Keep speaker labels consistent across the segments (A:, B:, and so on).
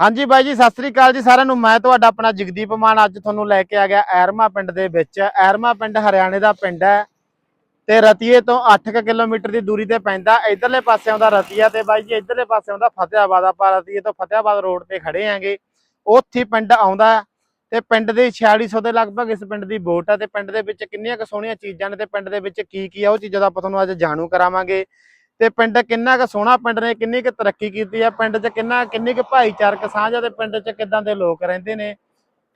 A: ਹਾਂਜੀ ਬਾਈ ਜੀ, ਸਤਿ ਸ੍ਰੀ ਅਕਾਲ ਜੀ ਸਾਰਿਆਂ ਨੂੰ। ਮੈਂ ਤੁਹਾਡਾ ਆਪਣਾ ਜਗਦੀਪ ਮਾਨ। ਅੱਜ ਤੁਹਾਨੂੰ ਲੈ ਕੇ ਆ ਗਿਆ ਐਰਮਾ ਪਿੰਡ ਦੇ ਵਿੱਚ। ਐਰਮਾ ਪਿੰਡ ਹਰਿਆਣੇ ਦਾ ਪਿੰਡ ਹੈ ਤੇ ਰਤੀਏ ਤੋਂ 8 ਕਿਲੋਮੀਟਰ ਦੀ ਦੂਰੀ ਤੇ ਪੈਂਦਾ। ਇਧਰਲੇ ਪਾਸੇ ਆਉਂਦਾ ਰਤੀਆ ਤੇ ਬਾਈ ਜੀ, ਇਧਰਲੇ ਪਾਸੇ ਆਉਂਦਾ ਫਤਿਆਬਾਦ। ਆਪਾਂ ਰਤੀਏ ਤੋਂ ਫਤਿਆਬਾਦ ਰੋਡ ਤੇ ਖੜੇ ਆਂਗੇ ਉੱਥੇ ਹੀ ਪਿੰਡ ਆਉਂਦਾ ਤੇ ਪਿੰਡ ਦੇ 4600 ਦੇ ਲਗਭਗ ਇਸ ਪਿੰਡ ਦੀ ਵੋਟ ਹੈ ਤੇ ਪਿੰਡ ਦੇ ਵਿੱਚ ਕਿੰਨੀਆਂ ਕੁ ਸੋਹਣੀਆਂ ਚੀਜ਼ਾਂ ਨੇ ਤੇ ਪਿੰਡ ਦੇ ਵਿੱਚ ਕੀ ਕੀ ਆ, ਉਹ ਚੀਜ਼ਾਂ ਦਾ ਆਪਾਂ ਤੁਹਾਨੂੰ ਅੱਜ ਜਾਣੂ ਕਰਾਵਾਂਗੇ। ਤੇ ਪਿੰਡ ਕਿੰਨਾ ਕੁ ਸੋਹਣਾ ਪਿੰਡ ਨੇ, ਕਿੰਨੀ ਕੁ ਤਰੱਕੀ ਕੀਤੀ ਆ, ਪਿੰਡ 'ਚ ਕਿੰਨਾ, ਕਿੰਨੀ ਕੁ ਭਾਈਚਾਰਕ ਸਾਂਝ ਆ ਤੇ ਪਿੰਡ 'ਚ ਕਿੱਦਾਂ ਦੇ ਲੋਕ ਰਹਿੰਦੇ ਨੇ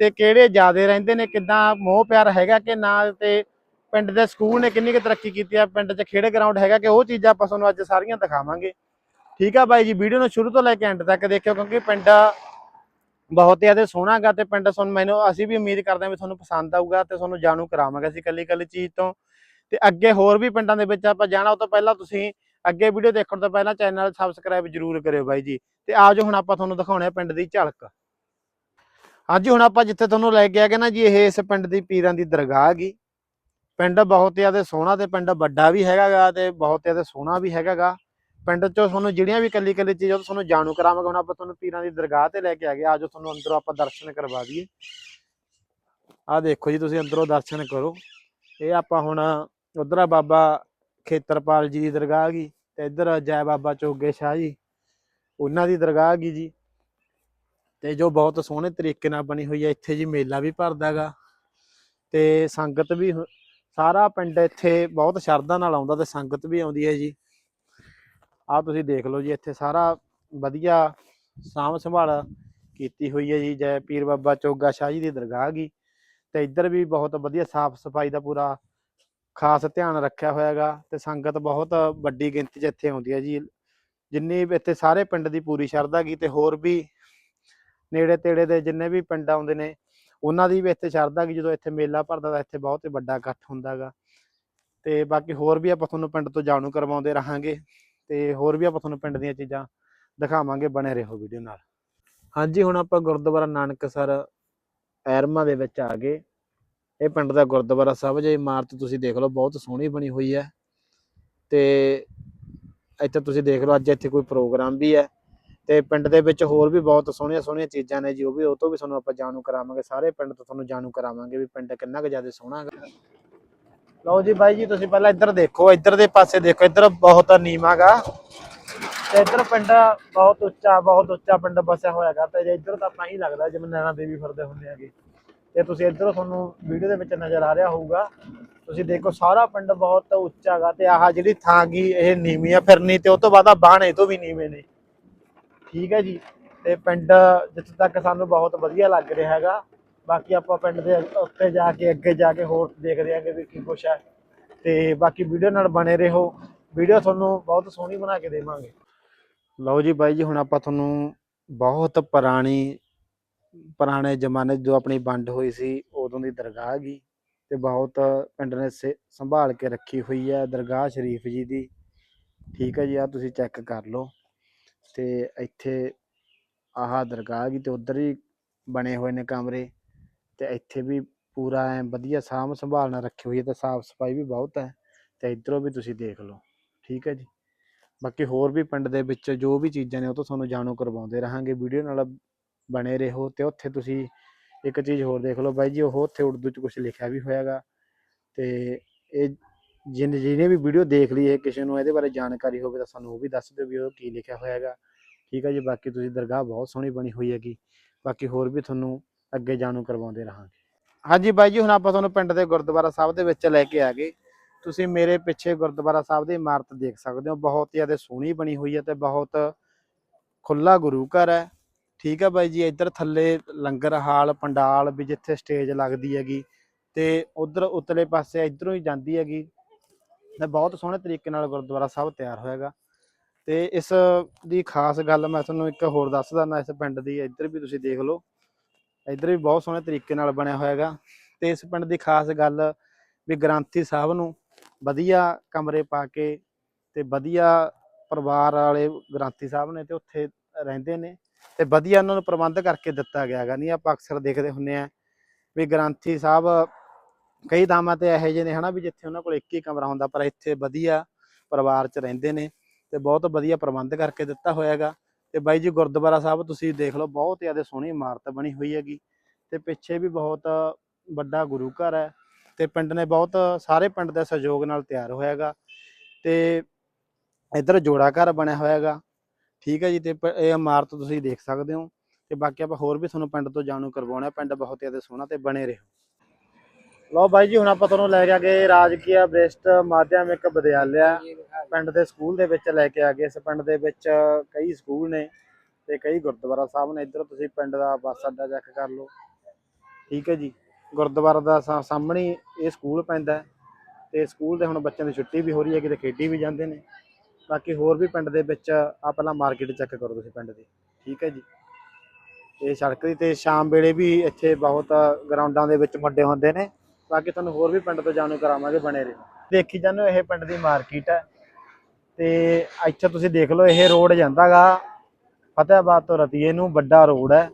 A: ਤੇ ਕਿਹੜੇ ਜ਼ਿਆਦੇ ਰਹਿੰਦੇ ਨੇ, ਕਿੱਦਾਂ ਮੋਹ ਪਿਆਰ ਹੈਗਾ ਕਿ ਨਾ ਤੇ ਪਿੰਡ ਦੇ ਸਕੂਲ ਨੇ ਕਿੰਨੀ ਕੁ ਤਰੱਕੀ ਕੀਤੀ ਆ, ਪਿੰਡ 'ਚ ਖੇਡ ਗਰਾਊਂਡ ਹੈਗਾ ਕਿ ਉਹ ਚੀਜ਼ਾਂ ਆਪਾਂ ਤੁਹਾਨੂੰ ਅੱਜ ਸਾਰੀਆਂ ਦਿਖਾਵਾਂਗੇ। ਠੀਕ ਆ ਬਾਈ ਜੀ, ਵੀਡੀਓ ਨੂੰ ਸ਼ੁਰੂ ਤੋਂ ਲੈ ਕੇ ਐਂਡ ਤੱਕ ਦੇਖਿਓ ਕਿਉਂਕਿ ਪਿੰਡ ਬਹੁਤ ਜ਼ਿਆਦਾ ਸੋਹਣਾ ਗਾ ਤੇ ਪਿੰਡ ਤੁਹਾਨੂੰ ਮੈਨੂੰ, ਅਸੀਂ ਵੀ ਉਮੀਦ ਕਰਦੇ ਹਾਂ ਵੀ ਤੁਹਾਨੂੰ ਪਸੰਦ ਆਊਗਾ ਤੇ ਤੁਹਾਨੂੰ ਜਾਣੂ ਕਰਾਵਾਂਗੇ ਅਸੀਂ ਕੱਲੀ ਕੱਲੀ ਚੀਜ਼ ਤੋਂ। ਤੇ ਅੱਗੇ ਹੋਰ ਵੀ ਪਿੰਡਾਂ ਦੇ ਵਿੱਚ ਆਪਾਂ ਜਾਣਾ, ਉਹ ਤੋਂ ਪਹਿਲਾਂ ਤੁਸੀਂ ਅੱਗੇ ਵੀਡੀਓ ਦੇਖਣ ਤੋਂ ਪਹਿਲਾਂ ਚੈਨਲ ਸਬਸਕ੍ਰਾਈਬ ਜਰੂਰ ਕਰਿਓ ਬਾਈ ਜੀ ਤੇ ਆਜੋ ਹੁਣ ਆਪਾਂ ਤੁਹਾਨੂੰ ਦਿਖਾਉਣੇ ਆ ਪਿੰਡ ਦੀ ਝਲਕ। ਅੱਜ ਹੁਣ ਆਪਾਂ ਜਿੱਥੇ ਤੁਹਾਨੂੰ ਲੈ ਕੇ ਆਗੇ ਨਾ ਜੀ, ਇਹ ਇਸ ਪਿੰਡ ਦੀ ਪੀਰਾਂ ਦੀ ਦਰਗਾਹ ਹੈਗੀ ਪਿੰਡ ਬਹੁਤ ਜ਼ਿਆਦਾ ਸੋਹਣਾ ਤੇ ਪਿੰਡ ਵੱਡਾ ਵੀ ਹੈਗਾਗਾ ਤੇ ਬਹੁਤ ਜ਼ਿਆਦਾ ਸੋਹਣਾ ਵੀ ਹੈਗਾਗਾ। ਪਿੰਡ ਚੋਂ ਤੁਹਾਨੂੰ ਜਿਹੜੀਆਂ ਵੀ ਕੱਲੀ ਕੱਲੀ ਚੀਜ਼ਾਂ ਤੁਹਾਨੂੰ ਜਾਣੂ ਕਰਾਵਾਂਗੇ, ਹੁਣ ਆਪਾਂ ਤੁਹਾਨੂੰ ਪੀਰਾਂ ਦੀ ਦਰਗਾਹ ਤੇ ਲੈ ਕੇ ਆ ਆਗੇ ਆਜੋ ਤੁਹਾਨੂੰ ਅੰਦਰੋਂ ਆਪਾਂ ਦਰਸ਼ਨ ਕਰਵਾ ਦਈਏ। ਆਹ ਦੇਖੋ ਜੀ, ਤੁਸੀਂ ਅੰਦਰੋਂ ਦਰਸ਼ਨ ਕਰੋ। ਇਹ ਆਪਾਂ ਹੁਣ, ਉਧਰਾ ਬਾਬਾ ਖੇਤਰਪਾਲ ਜੀ ਦੀ ਦਰਗਾਹ ਹੈਗੀ ਤੇ ਇੱਧਰ ਜੈ ਬਾਬਾ ਚੋਗੇ ਸ਼ਾਹ ਜੀ, ਉਹਨਾਂ ਦੀ ਦਰਗਾਹ ਹੈਗੀ ਜੀ। ਤੇ ਜੋ ਬਹੁਤ ਸੋਹਣੇ ਤਰੀਕੇ ਨਾਲ ਬਣੀ ਹੋਈ ਹੈ, ਇੱਥੇ ਜੀ ਮੇਲਾ ਵੀ ਭਰਦਾਗਾ ਤੇ ਸੰਗਤ ਵੀ ਸਾਰਾ ਪਿੰਡ ਇੱਥੇ ਬਹੁਤ ਸ਼ਰਧਾ ਨਾਲ ਆਉਂਦਾ ਤੇ ਸੰਗਤ ਵੀ ਆਉਂਦੀ ਹੈ ਜੀ। ਆਹ ਤੁਸੀਂ ਦੇਖ ਲਓ ਜੀ, ਇੱਥੇ ਸਾਰਾ ਵਧੀਆ ਸਾਂਭ ਸੰਭਾਲ ਕੀਤੀ ਹੋਈ ਹੈ ਜੀ, ਜੈ ਪੀਰ ਬਾਬਾ ਚੋਗਾ ਸ਼ਾਹ ਜੀ ਦੀ ਦਰਗਾਹ ਹੈਗੀ ਤੇ ਇੱਧਰ ਵੀ ਬਹੁਤ ਵਧੀਆ ਸਾਫ਼ ਸਫ਼ਾਈ ਦਾ ਪੂਰਾ ਖਾਸ ਧਿਆਨ ਰੱਖਿਆ ਹੋਇਆ ਹੈਗਾ ਤੇ ਸੰਗਤ ਬਹੁਤ ਵੱਡੀ ਗਿਣਤੀ 'ਚ ਇੱਥੇ ਆਉਂਦੀ ਹੈ ਜੀ। ਜਿੰਨੀ ਇੱਥੇ ਸਾਰੇ ਪਿੰਡ ਦੀ ਪੂਰੀ ਸ਼ਰਧਾ ਗੀ ਤੇ ਹੋਰ ਵੀ ਨੇੜੇ ਤੇੜੇ ਦੇ ਜਿੰਨੇ ਵੀ ਪਿੰਡ ਆਉਂਦੇ ਨੇ, ਉਹਨਾਂ ਦੀ ਵੀ ਇੱਥੇ ਸ਼ਰਧਾ ਗੀ ਜਦੋਂ ਇੱਥੇ ਮੇਲਾ ਭਰਦਾ ਤਾਂ ਇੱਥੇ ਬਹੁਤ ਹੀ ਵੱਡਾ ਇਕੱਠ ਹੁੰਦਾ ਗਾ ਤੇ ਬਾਕੀ ਹੋਰ ਵੀ ਆਪਾਂ ਤੁਹਾਨੂੰ ਪਿੰਡ ਤੋਂ ਜਾਣੂ ਕਰਵਾਉਂਦੇ ਰਹਾਂਗੇ ਤੇ ਹੋਰ ਵੀ ਆਪਾਂ ਤੁਹਾਨੂੰ ਪਿੰਡ ਦੀਆਂ ਚੀਜ਼ਾਂ ਦਿਖਾਵਾਂਗੇ ਬਣੇ ਰਹੋ ਵੀਡੀਓ ਨਾਲ। ਹਾਂਜੀ, ਹੁਣ ਆਪਾਂ ਗੁਰਦੁਆਰਾ ਨਾਨਕਸਰ ਐਰਮਾ ਦੇ ਵਿੱਚ ਆ ਗਏ। ਇਹ ਪਿੰਡ ਦਾ ਗੁਰਦੁਆਰਾ ਸਾਹਿਬ ਜੇ ਇਮਾਰਤ ਤੁਸੀਂ ਦੇਖ ਲਓ, ਬਹੁਤ ਸੋਹਣੀ ਬਣੀ ਹੋਈ ਹੈ ਤੇ ਇੱਥੇ ਤੁਸੀਂ ਦੇਖ ਲਓ, ਅੱਜ ਇੱਥੇ ਕੋਈ ਪ੍ਰੋਗਰਾਮ ਵੀ ਹੈ ਤੇ ਪਿੰਡ ਦੇ ਵਿੱਚ ਹੋਰ ਵੀ ਬਹੁਤ ਸੋਹਣੀਆਂ ਸੋਹਣੀਆਂ ਚੀਜ਼ਾਂ ਨੇ ਜੀ, ਉਹ ਵੀ ਉਹ ਤੋਂ ਵੀ ਤੁਹਾਨੂੰ ਆਪਾਂ ਜਾਣੂ ਕਰਾਵਾਂਗੇ। ਸਾਰੇ ਪਿੰਡ ਤੋਂ ਤੁਹਾਨੂੰ ਜਾਣੂ ਕਰਾਵਾਂਗੇ ਵੀ ਪਿੰਡ ਕਿੰਨਾ ਕੁ ਜ਼ਿਆਦਾ ਸੋਹਣਾ ਹੈ ਲਓ ਜੀ ਬਾਈ ਜੀ, ਤੁਸੀਂ ਪਹਿਲਾਂ ਇੱਧਰ ਦੇਖੋ, ਇੱਧਰ ਦੇ ਪਾਸੇ ਦੇਖੋ, ਇੱਧਰ ਬਹੁਤ ਨੀਵਾਂ ਗਾ। ਤੇ ਇੱਧਰ ਪਿੰਡ ਬਹੁਤ ਉੱਚਾ ਬਹੁਤ ਉੱਚਾ ਪਿੰਡ ਬਸਿਆ ਹੋਇਆ ਗਾ। ਤੇ ਇੱਧਰ ਤਾਂ ਆਪਾਂ ਹੀ ਲੱਗਦਾ, ਜਿਵੇਂ ਨੈਣਾ ਦੇਵੀ ਫਿਰਦੇ ਹੁੰਦੇ ਹੈਗੇ। ਤੇ ਤੁਸੀਂ ਇੱਧਰੋਂ ਤੁਹਾਨੂੰ ਵੀਡੀਓ ਦੇ ਵਿੱਚ ਨਜ਼ਰ ਆ ਰਿਹਾ ਹੋਊਗਾ। ਤੁਸੀਂ ਦੇਖੋ ਸਾਰਾ ਪਿੰਡ ਬਹੁਤ ਉੱਚਾ ਗਾ ਤੇ ਆਹ ਜਿਹੜੀ ਥਾਂ ਗੀ, ਇਹ ਨੀਵੀਂ ਆ ਫਿਰਨੀ ਤੇ ਉਹ ਤੋਂ ਬਾਅਦ ਆ ਬਾਣੇ ਤੋਂ ਵੀ ਨੀਵੇਂ ਨੇ। ਠੀਕ ਹੈ ਜੀ? ਤੇ ਪਿੰਡ ਜਿੱਥੇ ਤੱਕ ਸਾਨੂੰ ਬਹੁਤ ਵਧੀਆ ਲੱਗ ਰਿਹਾ ਹੈਗਾ। ਬਾਕੀ ਆਪਾਂ ਪਿੰਡ ਦੇ ਉੱਤੇ ਜਾ ਕੇ, ਅੱਗੇ ਜਾ ਕੇ ਹੋਰ ਦੇਖਦੇ ਆਂਗੇ ਵੀ ਕੀ ਕੁਛ ਹੈ। ਤੇ ਬਾਕੀ ਵੀਡੀਓ ਨਾਲ ਬਣੇ ਰਹੋ। ਵੀਡੀਓ ਤੁਹਾਨੂੰ ਬਹੁਤ ਸੋਹਣੀ ਬਣਾ ਕੇ ਦੇਵਾਂਗੇ। ਲਓ ਜੀ ਬਾਈ ਜੀ, ਹੁਣ ਆਪਾਂ ਤੁਹਾਨੂੰ ਬਹੁਤ ਪੁਰਾਣੀ ਪੁਰਾਣੇ ਜ਼ਮਾਨੇ 'ਚ ਜੋ ਆਪਣੀ ਵੰਡ ਹੋਈ ਸੀ, ਉਦੋਂ ਦੀ ਦਰਗਾਹ ਗਈ ਤੇ ਬਹੁਤ ਪਿੰਡ ਨੇ ਸੇ- ਸੰਭਾਲ ਕੇ ਰੱਖੀ ਹੋਈ ਹੈ ਦਰਗਾਹ ਸ਼ਰੀਫ ਜੀ ਦੀ। ਠੀਕ ਹੈ ਜੀ ਆ ਤੁਸੀਂ ਚੈੱਕ ਕਰ ਲਓ ਤੇ ਇੱਥੇ ਆਹ ਦਰਗਾਹ ਗਈ ਤੇ ਉਧਰ ਹੀ ਬਣੇ ਹੋਏ ਨੇ ਕਮਰੇ ਤੇ ਇੱਥੇ ਵੀ ਪੂਰਾ ਐ ਵਧੀਆ ਸਾਂਭ ਸੰਭਾਲ ਨਾਲ ਰੱਖੀ ਹੋਈ ਹੈ ਤੇ ਸਾਫ਼ ਸਫ਼ਾਈ ਵੀ ਬਹੁਤ ਹੈ ਤੇ ਇਧਰੋਂ ਵੀ ਤੁਸੀਂ ਦੇਖ ਲਓ। ਠੀਕ ਹੈ ਜੀ। ਬਾਕੀ ਹੋਰ ਵੀ ਪਿੰਡ ਦੇ ਵਿੱਚ ਜੋ ਵੀ ਚੀਜ਼ਾਂ ਨੇ ਉਹ ਤੋਂ ਤੁਹਾਨੂੰ ਜਾਣੂ ਕਰਵਾਉਂਦੇ ਰਹਾਂਗੇ। ਵੀਡੀਓ ਨਾਲ ਬਣੇ ਰਹੋ ਤੇ ਉੱਥੇ ਤੁਸੀਂ ਇੱਕ ਚੀਜ਼ ਹੋਰ ਦੇਖ ਲਓ ਬਾਈ ਜੀ, ਉਹ ਉੱਥੇ ਉਰਦੂ 'ਚ ਕੁਝ ਲਿਖਿਆ ਵੀ ਹੋਇਆਗਾ ਤੇ ਇਹ ਜਿਨ, ਜਿਹਨੇ ਵੀ ਵੀਡੀਓ ਦੇਖ ਲਈ ਹੈ ਕਿਸੇ ਨੂੰ ਇਹਦੇ ਬਾਰੇ ਜਾਣਕਾਰੀ ਹੋਵੇ ਤਾਂ ਸਾਨੂੰ ਉਹ ਵੀ ਦੱਸ ਦਿਓ ਵੀ ਉਹ ਕੀ ਲਿਖਿਆ ਹੋਇਆਗਾ। ਠੀਕ ਹੈ ਜੀ, ਬਾਕੀ ਤੁਸੀਂ ਦਰਗਾਹ ਬਹੁਤ ਸੋਹਣੀ ਬਣੀ ਹੋਈ ਹੈਗੀ, ਬਾਕੀ ਹੋਰ ਵੀ ਤੁਹਾਨੂੰ ਅੱਗੇ ਜਾਣੂ ਕਰਵਾਉਂਦੇ ਰਹਾਂਗੇ। ਹਾਂਜੀ ਬਾਈ ਜੀ, ਹੁਣ ਆਪਾਂ ਤੁਹਾਨੂੰ ਪਿੰਡ ਦੇ ਗੁਰਦੁਆਰਾ ਸਾਹਿਬ ਦੇ ਵਿੱਚ ਲੈ ਕੇ ਆ ਗਏ। ਤੁਸੀਂ ਮੇਰੇ ਪਿੱਛੇ ਗੁਰਦੁਆਰਾ ਸਾਹਿਬ ਦੀ ਇਮਾਰਤ ਦੇਖ ਸਕਦੇ ਹੋ, ਬਹੁਤ ਜ਼ਿਆਦਾ ਸੋਹਣੀ ਬਣੀ ਹੋਈ ਹੈ ਤੇ ਬਹੁਤ ਖੁੱਲਾ ਗੁਰੂ ਘਰ ਹੈ। ਠੀਕ ਆ ਬਾਈ ਜੀ, ਇੱਧਰ ਥੱਲੇ ਲੰਗਰ ਹਾਲ, ਪੰਡਾਲ ਵੀ ਜਿੱਥੇ ਸਟੇਜ ਲੱਗਦੀ ਹੈਗੀ ਤੇ ਉਧਰ ਉਤਲੇ ਪਾਸੇ ਇਧਰੋਂ ਹੀ ਜਾਂਦੀ ਹੈਗੀ। ਤੇ ਬਹੁਤ ਸੋਹਣੇ ਤਰੀਕੇ ਨਾਲ ਗੁਰਦੁਆਰਾ ਸਾਹਿਬ ਤਿਆਰ ਹੋਇਆਗਾ ਤੇ ਇਸ ਦੀ ਖਾਸ ਗੱਲ ਮੈਂ ਤੁਹਾਨੂੰ ਇੱਕ ਹੋਰ ਦੱਸ ਦਿੰਦਾ ਇਸ ਪਿੰਡ ਦੀ, ਇੱਧਰ ਵੀ ਤੁਸੀਂ ਦੇਖ ਲਓ। ਇੱਧਰ ਵੀ ਬਹੁਤ ਸੋਹਣੇ ਤਰੀਕੇ ਨਾਲ ਬਣਿਆ ਹੋਇਆਗਾ ਤੇ ਇਸ ਪਿੰਡ ਦੀ ਖਾਸ ਗੱਲ ਵੀ ਗ੍ਰੰਥੀ ਸਾਹਿਬ ਨੂੰ ਵਧੀਆ ਕਮਰੇ ਪਾ ਕੇ ਤੇ ਵਧੀਆ ਪਰਿਵਾਰ ਵਾਲੇ ਗ੍ਰੰਥੀ ਸਾਹਿਬ ਨੇ ਤੇ ਉੱਥੇ ਰਹਿੰਦੇ ਨੇ ਤੇ ਵਧੀਆ ਉਹਨਾਂ ਨੂੰ ਪ੍ਰਬੰਧ ਕਰਕੇ ਦਿੱਤਾ ਗਿਆ ਹੈਗਾ। ਨਹੀਂ, ਆਪਾਂ ਅਕਸਰ ਦੇਖਦੇ ਹੁੰਨੇ ਆ ਵੀ ਗ੍ਰੰਥੀ ਸਾਹਿਬ ਕਈ ਥਾਵਾਂ ਤੇ ਇਹੋ ਜਿਹੇ ਨੇ ਹਨਾ ਵੀ ਜਿੱਥੇ ਉਹਨਾਂ ਕੋਲ ਇੱਕ ਹੀ ਕਮਰਾ ਹੁੰਦਾ, ਪਰ ਇੱਥੇ ਵਧੀਆ ਪਰਿਵਾਰ 'ਚ ਰਹਿੰਦੇ ਨੇ ਤੇ ਬਹੁਤ ਵਧੀਆ ਪ੍ਰਬੰਧ ਕਰਕੇ ਦਿੱਤਾ ਹੋਇਆ ਹੈਗਾ। ਤੇ ਬਾਈ ਜੀ, ਗੁਰਦੁਆਰਾ ਸਾਹਿਬ ਤੁਸੀਂ ਦੇਖ ਲਓ, ਬਹੁਤ ਜ਼ਿਆਦਾ ਸੋਹਣੀ ਇਮਾਰਤ ਬਣੀ ਹੋਈ ਹੈਗੀ ਤੇ ਪਿੱਛੇ ਵੀ ਬਹੁਤ ਵੱਡਾ ਗੁਰੂ ਘਰ ਹੈ ਤੇ ਪਿੰਡ ਨੇ ਬਹੁਤ, ਸਾਰੇ ਪਿੰਡ ਦੇ ਸਹਿਯੋਗ ਨਾਲ ਤਿਆਰ ਹੋਇਆ ਹੈਗਾ ਤੇ ਇੱਧਰ ਜੋੜਾ ਘਰ ਬਣਿਆ ਹੋਇਆ ਹੈਗਾ। ਠੀਕ ਹੈ ਜੀ, ਤੇ ਇਹ ਇਮਾਰਤ ਤੁਸੀਂ ਦੇਖ ਸਕਦੇ ਹੋ। ਤੇ ਬਾਕੀ ਆਪਾਂ ਹੋਰ ਵੀ ਤੁਹਾਨੂੰ ਪਿੰਡ ਤੋਂ ਜਾਣੂ ਕਰਵਾਉਣਾ ਪਿੰਡ ਬਹੁਤ ਜ਼ਿਆਦਾ ਸੋਹਣਾ ਤੇ ਬਣੇ ਰਹੋ। ਲਓ ਬਾਈ ਜੀ, ਹੁਣ ਆਪਾਂ ਤੁਹਾਨੂੰ ਲੈ ਕੇ ਆ ਗਏ ਰਾਜਕੀਆ ਬ੍ਰਿਸ਼ਟ ਮਾਧਿਅਮਿਕ ਵਿਦਿਆਲਿਆ। ਪਿੰਡ ਦੇ ਸਕੂਲ ਦੇ ਵਿੱਚ ਲੈ ਕੇ ਆ ਗਏ। ਇਸ ਪਿੰਡ ਦੇ ਵਿੱਚ ਕਈ ਸਕੂਲ ਨੇ ਤੇ ਕਈ ਗੁਰਦੁਆਰਾ ਸਾਹਿਬ ਨੇ। ਇੱਧਰ ਤੁਸੀਂ ਪਿੰਡ ਦਾ ਬੱਸ ਅੱਡਾ ਚੈੱਕ ਕਰ ਲਓ। ਠੀਕ ਹੈ ਜੀ, ਗੁਰਦੁਆਰਾ ਦਾ ਸਾਹਮਣੇ ਇਹ ਸਕੂਲ ਪੈਂਦਾ ਹੈ। ਤੇ ਸਕੂਲ ਦੇ ਹੁਣ ਬੱਚਿਆਂ ਦੀ ਛੁੱਟੀ ਵੀ ਹੋ ਰਹੀ ਹੈ, ਕਿਤੇ ਖੇਡੀ ਵੀ ਜਾਂਦੇ ਨੇ। ਬਾਕੀ ਹੋਰ ਵੀ ਪਿੰਡ ਦੇ ਵਿੱਚ ਆ ਪਹਿਲਾਂ ਮਾਰਕੀਟ ਚੈੱਕ ਕਰੋ ਤੁਸੀਂ ਪਿੰਡ ਦੀ। ਠੀਕ ਹੈ ਜੀ। ਤੇ ਸੜਕ ਦੀ ਤੇ ਸ਼ਾਮ ਵੇਲੇ ਵੀ ਇੱਥੇ ਬਹੁਤ ਗਰਾਊਂਡਾਂ ਦੇ ਵਿੱਚ ਵੱਡੇ ਹੁੰਦੇ ਨੇ। ਬਾਕੀ ਤੁਹਾਨੂੰ ਹੋਰ ਵੀ ਪਿੰਡ ਤੋਂ ਜਾਣੂ ਕਰਾਵਾਂਗੇ ਬਣੇ ਰਹੋ। ਦੇਖੀ ਜਾਂਦੇ ਹੋ ਇਹ ਪਿੰਡ ਦੀ ਮਾਰਕੀਟ ਹੈ। ਤੇ ਇੱਥੇ ਤੁਸੀਂ ਦੇਖ ਲਓ ਇਹ ਰੋਡ ਜਾਂਦਾਗਾ ਫਤਿਹਾਬਾਦ ਤੋਂ ਰਤੀਏ ਨੂੰ ਵੱਡਾ ਰੋਡ ਹੈ।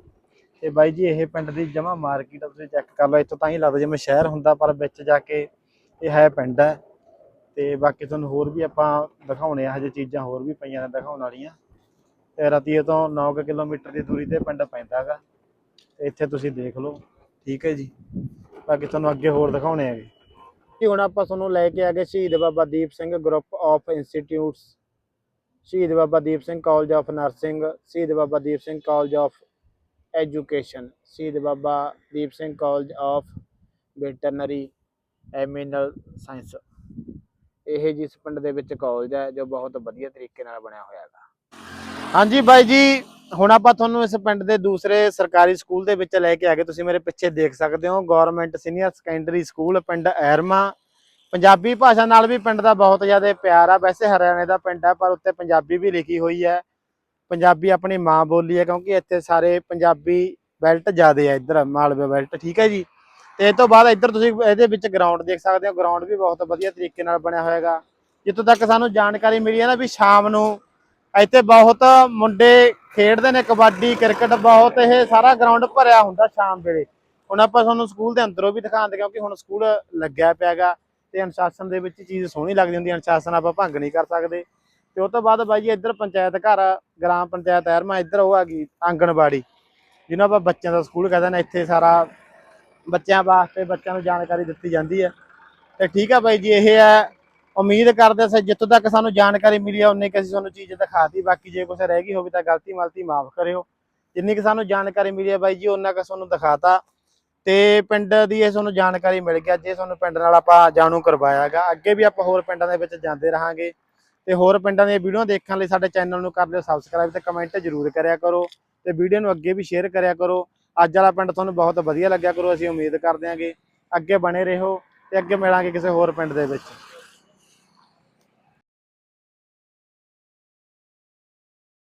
A: ਤੇ ਬਾਈ ਜੀ ਇਹ ਪਿੰਡ ਦੀ ਜਮਾ ਮਾਰਕੀਟ ਆ ਤੁਸੀਂ ਚੈੱਕ ਕਰ ਲਓ। ਇੱਥੋਂ ਤਾਂ ਹੀ ਲੱਗਦਾ ਜਿਵੇਂ ਸ਼ਹਿਰ ਹੁੰਦਾ, ਪਰ ਵਿੱਚ ਜਾ ਕੇ ਇਹ ਹੈ ਪਿੰਡ ਹੈ। ਤੇ ਬਾਕੀ ਤੁਹਾਨੂੰ ਹੋਰ ਵੀ ਆਪਾਂ ਦਿਖਾਉਣੇ ਆ, ਹਜੇ ਚੀਜ਼ਾਂ ਹੋਰ ਵੀ ਪਈਆਂ ਨੇ ਦਿਖਾਉਣ ਵਾਲੀਆਂ। ਤੇ ਰਤੀਏ ਤੋਂ 9 ਕਿਲੋਮੀਟਰ ਦੀ ਦੂਰੀ ਤੇ ਪਿੰਡ ਪੈਂਦਾ ਹੈਗਾ ਤੇ ਇੱਥੇ ਤੁਸੀਂ ਦੇਖ ਲਓ, ਠੀਕ ਹੈ ਜੀ। ਬਾਕੀ ਤੁਹਾਨੂੰ ਅੱਗੇ ਹੋਰ ਦਿਖਾਉਣੇ ਹੈਗੇ। ਜੀ, ਹੁਣ ਆਪਾਂ ਤੁਹਾਨੂੰ ਲੈ ਕੇ ਆ ਗਏ Shaheed Baba Deep Singh group of institutes Shaheed Baba Deep Singh college of nursing Shaheed Baba Deep Singh college of education Shaheed Baba Deep Singh college of veterinary animal science ਇਹ ਜਿਸ ਪਿੰਡ ਦੇ ਵਿੱਚ ਕਾਲਜ ਹੈ, ਜੋ ਬਹੁਤ ਵਧੀਆ ਤਰੀਕੇ ਨਾਲ ਬਣਿਆ ਹੋਇਆ ਹੈਗਾ। ਹਾਂਜੀ ਬਾਈ ਜੀ, ਹੁਣ ਆਪਾਂ ਤੁਹਾਨੂੰ ਇਸ ਪਿੰਡ ਦੇ ਦੂਸਰੇ ਸਰਕਾਰੀ ਸਕੂਲ ਦੇ ਵਿੱਚ ਲੈ ਕੇ ਆ ਗਏ। ਤੁਸੀਂ ਮੇਰੇ ਪਿੱਛੇ ਦੇਖ ਸਕਦੇ ਹੋ ਗਵਰਨਮੈਂਟ ਸੀਨੀਅਰ ਸੈਕੰਡਰੀ ਸਕੂਲ ਪਿੰਡ ਐਰਮਾ। ਪੰਜਾਬੀ ਭਾਸ਼ਾ ਨਾਲ ਵੀ ਪਿੰਡ ਦਾ ਬਹੁਤ ਜ਼ਿਆਦਾ ਪਿਆਰ ਆ। ਵੈਸੇ ਹਰਿਆਣੇ ਦਾ ਪਿੰਡ ਆ, ਪਰ ਉੱਤੇ ਪੰਜਾਬੀ ਵੀ ਲਿਖੀ ਹੋਈ ਹੈ। ਪੰਜਾਬੀ ਆਪਣੀ ਮਾਂ ਬੋਲੀ ਹੈ, ਕਿਉਂਕਿ ਇੱਥੇ ਸਾਰੇ ਪੰਜਾਬੀ ਬੈਲਟ ਜ਼ਿਆਦੇ ਆ, ਇੱਧਰ ਮਾਲਵੇ ਬੈਲਟ, ਠੀਕ ਹੈ ਜੀ? ਤੇ ਇਹ ਤੋਂ ਬਾਅਦ ਇੱਧਰ ਤੁਸੀਂ ਇਹਦੇ ਵਿੱਚ ਗਰਾਊਂਡ ਦੇਖ ਸਕਦੇ ਹੋ। ਗਰਾਊਂਡ ਵੀ ਬਹੁਤ ਵਧੀਆ ਤਰੀਕੇ ਨਾਲ ਬਣਿਆ ਹੋਏਗਾ ਜਿੱਥੋਂ ਤੱਕ ਸਾਨੂੰ ਜਾਣਕਾਰੀ ਮਿਲੀ ਹੈ ਨਾ ਵੀ ਸ਼ਾਮ ਨੂੰ ਇੱਥੇ ਬਹੁਤ ਮੁੰਡੇ ਖੇਡਦੇ ਨੇ, ਕਬੱਡੀ, ਕ੍ਰਿਕਟ ਬਹੁਤ, ਇਹ ਸਾਰਾ ਗਰਾਊਂਡ ਭਰਿਆ ਹੁੰਦਾ ਸ਼ਾਮ ਵੇਲੇ। ਹੁਣ ਆਪਾਂ ਤੁਹਾਨੂੰ ਸਕੂਲ ਦੇ ਅੰਦਰੋਂ ਵੀ ਦਿਖਾਉਂਦੇ ਕਿਉਂਕਿ ਹੁਣ ਸਕੂਲ ਲੱਗਿਆ ਪਿਆਗਾ ਤੇ ਅਨੁਸ਼ਾਸਨ ਦੇ ਵਿੱਚ ਚੀਜ਼ ਸੋਹਣੀ ਲੱਗਦੀ ਹੁੰਦੀ ਅਨੁਸ਼ਾਸਨ ਆਪਾਂ ਭੰਗ ਨਹੀਂ ਕਰ ਸਕਦੇ। ਤੇ ਉਸ ਤੋਂ ਬਾਅਦ ਬਾਈ ਜੀ ਇੱਧਰ ਪੰਚਾਇਤ ਘਰ, ਗ੍ਰਾਮ ਪੰਚਾਇਤ ਐਰਮਾ ਇੱਧਰ ਉਹ ਹੈਗੀ ਆਂਗਣਵਾੜੀ, ਜਿਹਨੂੰ ਆਪਾਂ ਬੱਚਿਆਂ ਦਾ ਸਕੂਲ ਕਹਿੰਦੇ ਨੇ। ਇੱਥੇ ਸਾਰਾ ਬੱਚਿਆਂ ਵਾਸਤੇ, ਬੱਚਿਆਂ ਨੂੰ ਜਾਣਕਾਰੀ ਦਿੱਤੀ ਜਾਂਦੀ ਹੈ। ਤੇ ਠੀਕ ਆ ਬਾਈ ਜੀ, ਇਹ ਹੈ। ਉਮੀਦ ਕਰਦੇ ਸੀ ਜਿੱਥੋਂ ਤੱਕ ਸਾਨੂੰ ਜਾਣਕਾਰੀ ਮਿਲੀ ਹੈ ਉਨੇ ਕਿ ਅਸੀਂ ਤੁਹਾਨੂੰ ਚੀਜ਼ ਦਿਖਾਤੀ। ਬਾਕੀ ਜੇ ਕੁਝ ਰਹਿ ਗਈ ਹੋਵੇ ਤਾਂ ਗਲਤੀ ਮਲਤੀ ਮਾਫ ਕਰਿਓ। ਜਿੰਨੀ ਕਿ ਸਾਨੂੰ ਜਾਣਕਾਰੀ ਮਿਲੀ ਹੈ ਬਾਈ ਜੀ ਉਹਨਾਂ ਕਿ ਤੁਹਾਨੂੰ ਦਿਖਾਤਾ। ਤੇ ਪਿੰਡ ਦੀ ਇਹ ਤੁਹਾਨੂੰ ਜਾਣਕਾਰੀ ਮਿਲ ਗਿਆ, ਜੇ ਤੁਹਾਨੂੰ ਪਿੰਡ ਨਾਲ ਆਪਾਂ ਜਾਣੂ ਕਰਵਾਇਆਗਾ ਅੱਗੇ ਵੀ ਆਪਾਂ ਹੋਰ ਪਿੰਡਾਂ ਦੇ ਵਿੱਚ ਜਾਂਦੇ ਰਹਾਂਗੇ। ਤੇ ਹੋਰ ਪਿੰਡਾਂ ਦੀਆਂ ਵੀਡੀਓ ਦੇਖਣ ਲਈ ਸਾਡੇ ਚੈਨਲ ਨੂੰ ਕਰ ਲਿਓ ਸਬਸਕ੍ਰਾਈਬ ਤੇ ਕਮੈਂਟ ਜ਼ਰੂਰ ਕਰਿਆ ਕਰੋ। ਤੇ ਵੀਡੀਓ ਨੂੰ ਅੱਗੇ ਵੀ ਸ਼ੇਅਰ ਕਰਿਆ ਕਰੋ। ਅੱਜ ਵਾਲਾ ਪਿੰਡ ਤੁਹਾਨੂੰ ਬਹੁਤ ਵਧੀਆ ਲੱਗਿਆ ਕਰੋ, ਅਸੀਂ ਉਮੀਦ ਕਰਦੇ ਹਾਂਗੇ ਅੱਗੇ ਬਣੇ ਰਹੋ ਤੇ ਅੱਗੇ ਮਿਲਾਂਗੇ ਕਿਸੇ ਹੋਰ ਪਿੰਡ ਦੇ ਵਿੱਚ।